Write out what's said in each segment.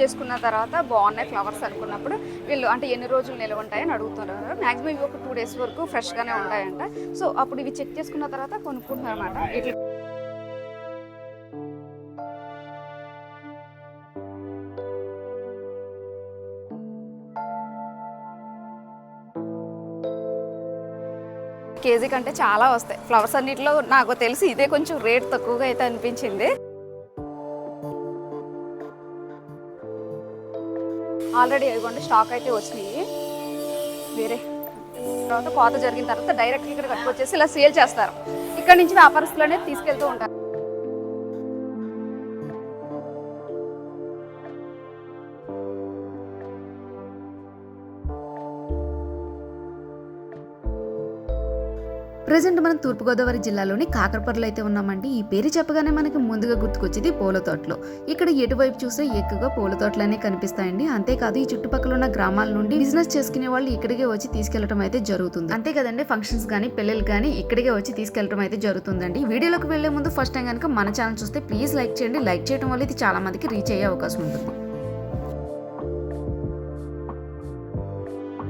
చేసుకున్న తర్వాత బాగున్నాయి ఫ్లవర్స్ అనుకున్నప్పుడు వీళ్ళు అంటే ఎన్ని రోజులు నిల్వ ఉంటాయని అడుగుతున్నారు. మ్యాక్సిమం ఇవి ఒక టూ డేస్ వరకు ఫ్రెష్గానే ఉంటాయంట. సో అప్పుడు ఇవి చెక్ చేసుకున్న తర్వాత కొనుక్కుంటున్నారు అనమాట ఇట్లా కేజీ కంటే చాలా వస్తాయి. ఫ్లవర్స్ అన్నిటిలో నాకు తెలిసి ఇదే కొంచెం రేట్ తక్కువగా అయితే అనిపించింది. ఆల్రెడీ ఇవ్వండి స్టాక్ అయితే వచ్చినాయి. వేరే తర్వాత కోత జరిగిన తర్వాత డైరెక్ట్ ఇక్కడ కట్టుకొచ్చేసి ఇలా సేల్ చేస్తారు. ఇక్కడ నుంచి వ్యాపారస్తులనే తీసుకెళ్తూ ఉంటారు. ప్రజెంట్ మనం తూర్పుగోదావరి జిల్లాలోని కాకరపర్లో అయితే ఉన్నామండి. ఈ పేరు చెప్పగానే మనకి ముందుగా గుర్తుకొచ్చేది పూల తోటలు. ఇక్కడ ఎటువైపు చూస్తే ఎక్కువగా పూల తోటలనే కనిపిస్తాయండి. అంతేకాదు ఈ చుట్టుపక్కల ఉన్న గ్రామాల నుండి బిజినెస్ చేసుకునే వాళ్ళు ఇక్కడికే వచ్చి తీసుకెళ్ళడం అయితే జరుగుతుంది. అంతే కదండి ఫంక్షన్స్ కానీ పిల్లలు కానీ ఇక్కడికే వచ్చి తీసుకెళ్ళడం అయితే జరుగుతుందండి. వీడియోలోకి వెళ్ళే ముందు ఫస్ట్ టైం కనుక మన ఛానల్ చూస్తే ప్లీజ్ లైక్ చేయండి. లైక్ చేయడం వల్ల ఇది చాలా మందికి రీచ్ అయ్యే అవకాశం ఉంటుంది.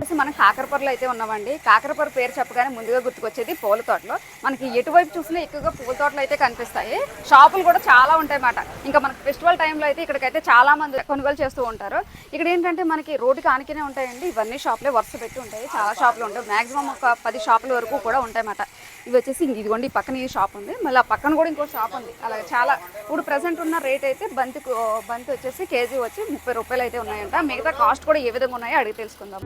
వచ్చేసి మనం కాకరపూరలో అయితే ఉన్నామండి. కాకరపూర పేరు చెప్పగానే ముందుగా గుర్తుకొచ్చేది పూల తోటలో. మనకి ఎటువైపు చూసినా ఎక్కువగా పూల తోటలు అయితే కనిపిస్తాయి. షాపులు కూడా చాలా ఉంటాయి అన్నమాట ఇంకా మనకి ఫెస్టివల్ టైంలో అయితే ఇక్కడికైతే చాలా మంది కొనుగోలు చేస్తూ ఉంటారు. ఇక్కడ ఏంటంటే మనకి రోడ్డుకి ఆనికినే ఉంటాయండి. ఇవన్నీ షాపులే వరుస పెట్టి ఉంటాయి. చాలా షాపులు ఉంటాయి. మాక్సిమం ఒక పది షాపుల వరకు కూడా ఉంటాయన్నమాట. ఇవి వచ్చేసి ఇదిగోండి ఈ పక్కన ఈ షాప్ ఉంది. మళ్ళీ ఆ పక్కన కూడా ఇంకో షాప్ ఉంది. అలాగే చాలా ఇప్పుడు ప్రజెంట్ ఉన్న రేట్ అయితే బంతి బంతి వచ్చేసి కేజీ వచ్చి ముప్పై రూపాయలు అయితే ఉన్నాయంట. మిగతా కాస్ట్ కూడా ఏ విధంగా ఉన్నాయో అడిగి తెలుసుకుందాం.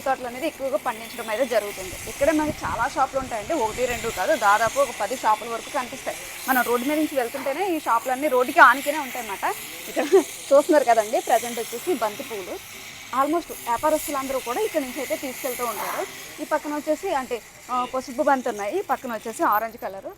పూల తోటలు అనేది ఎక్కువగా పండించడం అయితే జరుగుతుంది. ఇక్కడ మనకి చాలా షాపులు ఉంటాయండి. ఒకటి రెండు కాదు దాదాపు ఒక పది షాపుల వరకు కనిపిస్తాయి. మనం రోడ్డు మీద నుంచి వెళ్తుంటేనే ఈ షాపులన్నీ రోడ్డుకి ఆనికినే ఉంటాయి అన్నమాట ఇక్కడ చూస్తున్నారు కదండి ప్రజెంట్ వచ్చేసి బంతి పూలు ఆల్మోస్ట్ వ్యాపారస్తులందరూ కూడా ఇక్కడ నుంచి అయితే తీసుకెళ్తూ ఉంటారు. ఈ పక్కన వచ్చేసి అంటే పసుపు బంతి ఉన్నాయి. ఈ పక్కన వచ్చేసి ఆరెంజ్ కలర్.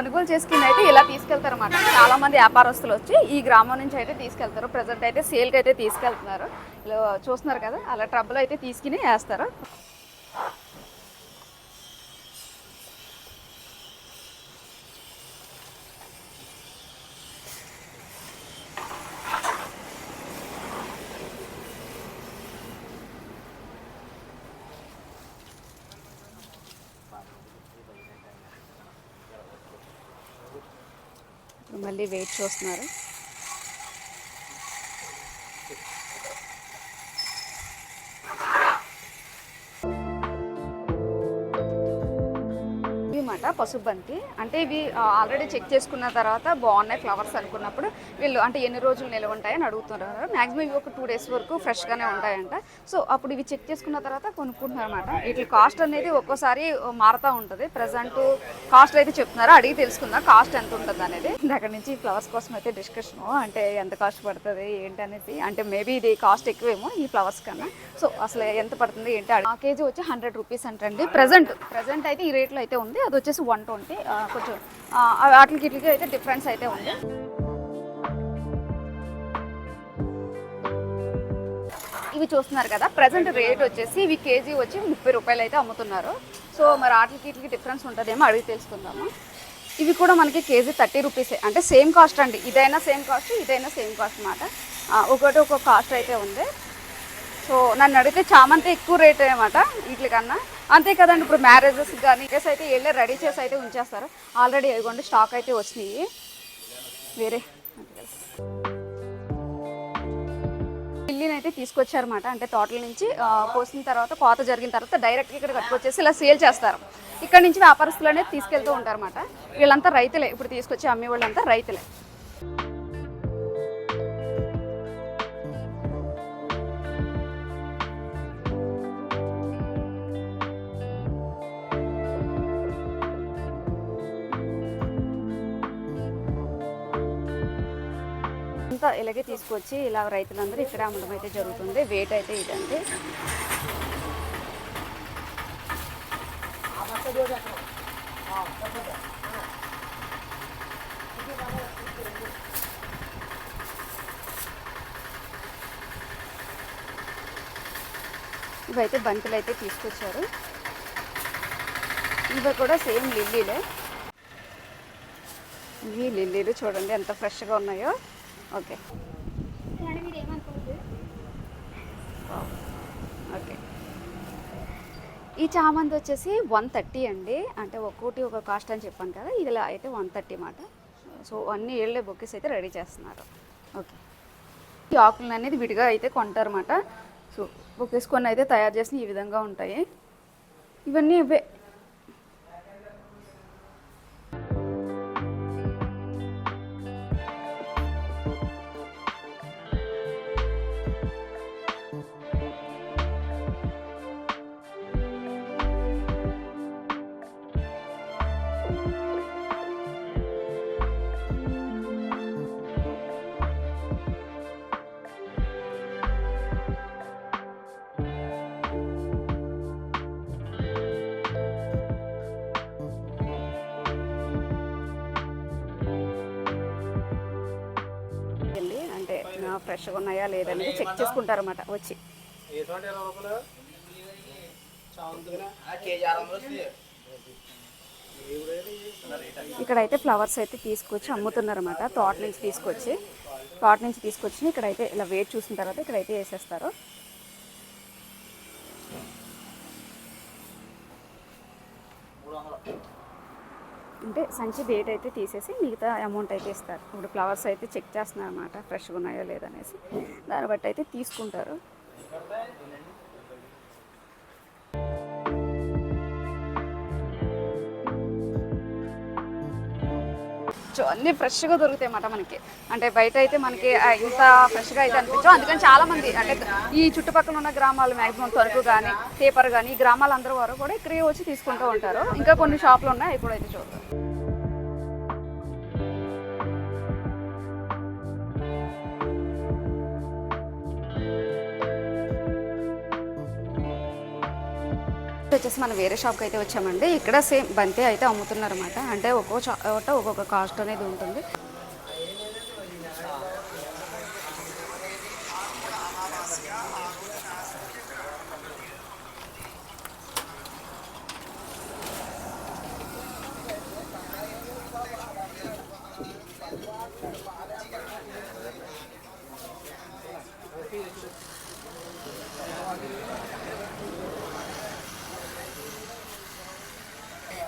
కొనుగోలు చేసుకుని అయితే ఇలా తీసుకెళ్తారు అనమాట చాలా మంది వ్యాపారస్తులు వచ్చి ఈ గ్రామం నుంచి అయితే తీసుకెళ్తారు. ప్రజెంట్ అయితే సేల్కి అయితే తీసుకెళ్తున్నారు. ఇలా చూస్తున్నారు కదా అలా ట్రబ్బులు అయితే తీసుకుని వేస్తారు. మళ్ళీ వెయిట్ చూస్తున్నారు. పసుబంతి అంటే ఇవి ఆల్రెడీ చెక్ చేసుకున్న తర్వాత బాగున్నాయి ఫ్లవర్స్ అనుకున్నప్పుడు వీళ్ళు అంటే ఎన్ని రోజులు నిలవ ఉంటాయని అడుగుతున్నారు. మాక్సిమం ఇవి ఒక టూ డేస్ వరకు ఫ్రెష్గానే ఉంటాయంట. సో అప్పుడు ఇవి చెక్ చేసుకున్న తర్వాత కొనుక్కుంటున్నారు అనమాట వీటి కాస్ట్ అనేది ఒక్కోసారి మారుతూ ఉంటుంది. ప్రజెంట్ కాస్ట్ అయితే చెప్తున్నారు? అడిగి తెలుసుకుందాం. కాస్ట్ ఎంత ఉంటుంది అనేది. అక్కడ నుంచి ఫ్లవర్స్ కోసం అయితే డిస్కషను అంటే ఎంత కాస్ట్ పడుతుంది ఏంటి అనేది. అంటే మేబీ ఇది కాస్ట్ ఎక్కువేమో ఈ ఫ్లవర్స్ కన్నా. సో అసలు ఎంత పడుతుంది ఏంటి? ఆ కేజీ వచ్చి హండ్రెడ్ రూపీస్ అంటండి. ప్రజెంట్ ప్రజెంట్ అయితే ఈ రేట్లో అయితే ఉంది. అది వచ్చేసి వన్ ట్వంటీ కొంచెం వాటికి ఇట్లకి అయితే డిఫరెన్స్ అయితే ఉంది. ఇవి చూస్తున్నారు కదా ప్రజెంట్ రేట్ వచ్చేసి ఇవి కేజీ వచ్చి ముప్పై రూపాయలు అయితే అమ్ముతున్నారు. సో మరి వాటికి ఇట్లకి డిఫరెన్స్ ఉంటుందేమో అడిగి తెలుసుకుందాము. ఇవి కూడా మనకి కేజీ థర్టీ రూపీసే. అంటే సేమ్ కాస్ట్ అండి. ఇదైనా సేమ్ కాస్ట్ ఇదైనా సేమ్ కాస్ట్ అన్నమాట. ఒకటి ఒక కాస్ట్ అయితే ఉంది. సో నన్ను అడిగితే చామంతి ఎక్కువ రేట్ అనమాట వీటికన్నా. అంతే కదండి ఇప్పుడు మ్యారేజెస్ కానీ కేసు అయితే వెళ్ళి రెడీ చేసి అయితే ఉంచేస్తారు. ఆల్రెడీ ఇవ్వండి స్టాక్ అయితే వచ్చినాయి. వేరే. లిల్లీని అయితే తీసుకొచ్చారన్నమాట. అంటే తోటల నుంచి కోసిన తర్వాత కోత జరిగిన తర్వాత డైరెక్ట్గా ఇక్కడ కట్టుకొచ్చేసి ఇలా సేల్ చేస్తారు. ఇక్కడ నుంచి వ్యాపారస్తులు అనేది తీసుకెళ్తూ ఉంటారన్నమాట. వీళ్ళంతా రైతులే. ఇప్పుడు తీసుకొచ్చి అమ్మే వాళ్ళంతా రైతులే. అంతా ఇలాగే తీసుకొచ్చి ఇలా రైతులందరూ ఇక్కడ అమ్మడం అయితే జరుగుతుంది. వెయిట్ అయితే ఇదండి. ఇవైతే బంతులు అయితే తీసుకొచ్చారు. ఇవి కూడా సేమ్ లిల్లీలే. ఇవి లిల్లీలు చూడండి ఎంత ఫ్రెష్గా ఉన్నాయో. ఓకే. ఓకే. ఈ చామంతి వచ్చేసి వన్ థర్టీ అండి. అంటే ఒక్కోటి ఒక కాస్ట్ అని చెప్పాను కదా ఇదిలా అయితే వన్ థర్టీ మాట. సో అన్ని ఏళ్ళే బొక్కెస్ అయితే రెడీ చేస్తున్నారు. ఓకే. ఈ ఆకులను అనేది విడిగా అయితే కొంటారన్నమాట సో బొక్కెస్ కొన్ని అయితే తయారు చేసిన ఈ విధంగా ఉంటాయి. ఇవన్నీ ఇవే ఫ్రెష్గా ఉన్నాయా లేదనేది చెక్ చేసుకుంటారన్నమాట వచ్చి. ఇక్కడైతే ఫ్లవర్స్ అయితే తీసుకొచ్చి అమ్ముతున్నారన్నమాట తోట నుంచి తీసుకొచ్చి తోట నుంచి తీసుకొచ్చి ఇక్కడైతే ఇలా వెయిట్ చూసిన తర్వాత ఇక్కడైతే వేసేస్తారు. అంటే సంచి డేట్ అయితే తీసేసి మిగతా అమౌంట్ అయితే ఇస్తారు. ఇప్పుడు ఫ్లవర్స్ అయితే చెక్ చేస్తున్నారు అనమాట ఫ్రెష్గా ఉన్నాయో లేదనేసి. దాన్ని బట్టి అయితే తీసుకుంటారు. సో అన్ని ఫ్రెష్గా దొరుకుతాయి అన్నమాట మనకి. అంటే బయట అయితే మనకి ఇంత ఫ్రెష్గా అయితే అనిపించవు. అందుకని చాలా మంది అంటే ఈ చుట్టుపక్కల ఉన్న గ్రామాలు మ్యాక్సిమం తణుకు కానీ పేపర్ కానీ ఈ గ్రామాలందరూ వారు కూడా ఇక్కడికి వచ్చి తీసుకుంటూ ఉంటారు. ఇంకా కొన్ని షాపులు ఉన్నాయి ఇప్పుడైతే చూద్దాం. నెక్స్ట్ వచ్చేసి మనం వేరే షాప్కి అయితే వచ్చామండి. ఇక్కడ సేమ్ బంతి అయితే అమ్ముతున్నారన్నమాట. అంటే ఒక్కో చోట ఒక్కొక్క కాస్ట్ అనేది ఉంటుంది.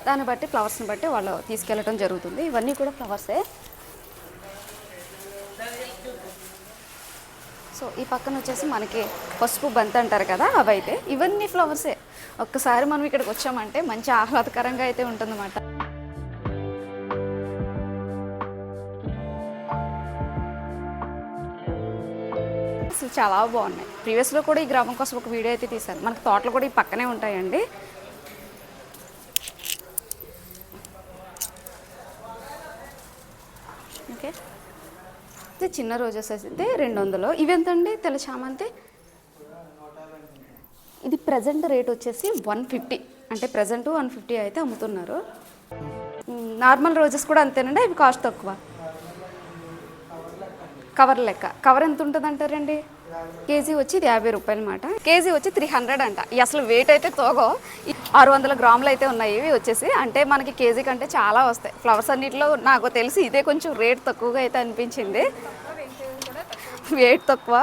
దాన్ని బట్టి ఫ్లవర్స్ని బట్టి వాళ్ళు తీసుకెళ్ళటం జరుగుతుంది. ఇవన్నీ కూడా ఫ్లవర్సే. సో ఈ పక్కన వచ్చేసి మనకి పసుపు బంతి అంటారు కదా అవి అయితే ఇవన్నీ ఫ్లవర్సే. ఒక్కసారి మనం ఇక్కడికి వచ్చామంటే మంచి ఆహ్లాదకరంగా అయితే ఉంటుందన్నమాట. అసలు చాలా బాగున్నాయి. ప్రీవియస్లో కూడా ఈ గ్రామం కోసం ఒక వీడియో అయితే తీశాను. మనకి తోటలు కూడా ఈ పక్కనే ఉంటాయండి ఓకే ఇది చిన్న రోజెస్ అయితే రెండు వందలు ఇవి ఎంతండి తెల్ల చామంతి ఇది ప్రజెంట్ రేట్ వచ్చేసి వన్ ఫిఫ్టీ. అంటే ప్రజెంట్ వన్ ఫిఫ్టీ అయితే అమ్ముతున్నారు. నార్మల్ రోజెస్ కూడా అంతేనండి? ఇవి కాస్ట్ తక్కువ. కవర్ లెక్క. కవర్ ఎంత ఉంటుంది అంటారండి కేజీ వచ్చి ఇది యాభై రూపాయలు అనమాట కేజీ వచ్చి త్రీ హండ్రెడ్ అంట. ఈ అసలు వెయిట్ అయితే తోగో. ఆరు వందల గ్రాములు అయితే ఉన్నాయి ఇవి వచ్చేసి. అంటే మనకి కేజీ కంటే చాలా వస్తాయి. ఫ్లవర్స్ అన్నిటిలో నాకు తెలిసి ఇదే కొంచెం రేట్ తక్కువగా అయితే అనిపించింది. వెయిట్ తక్కువ.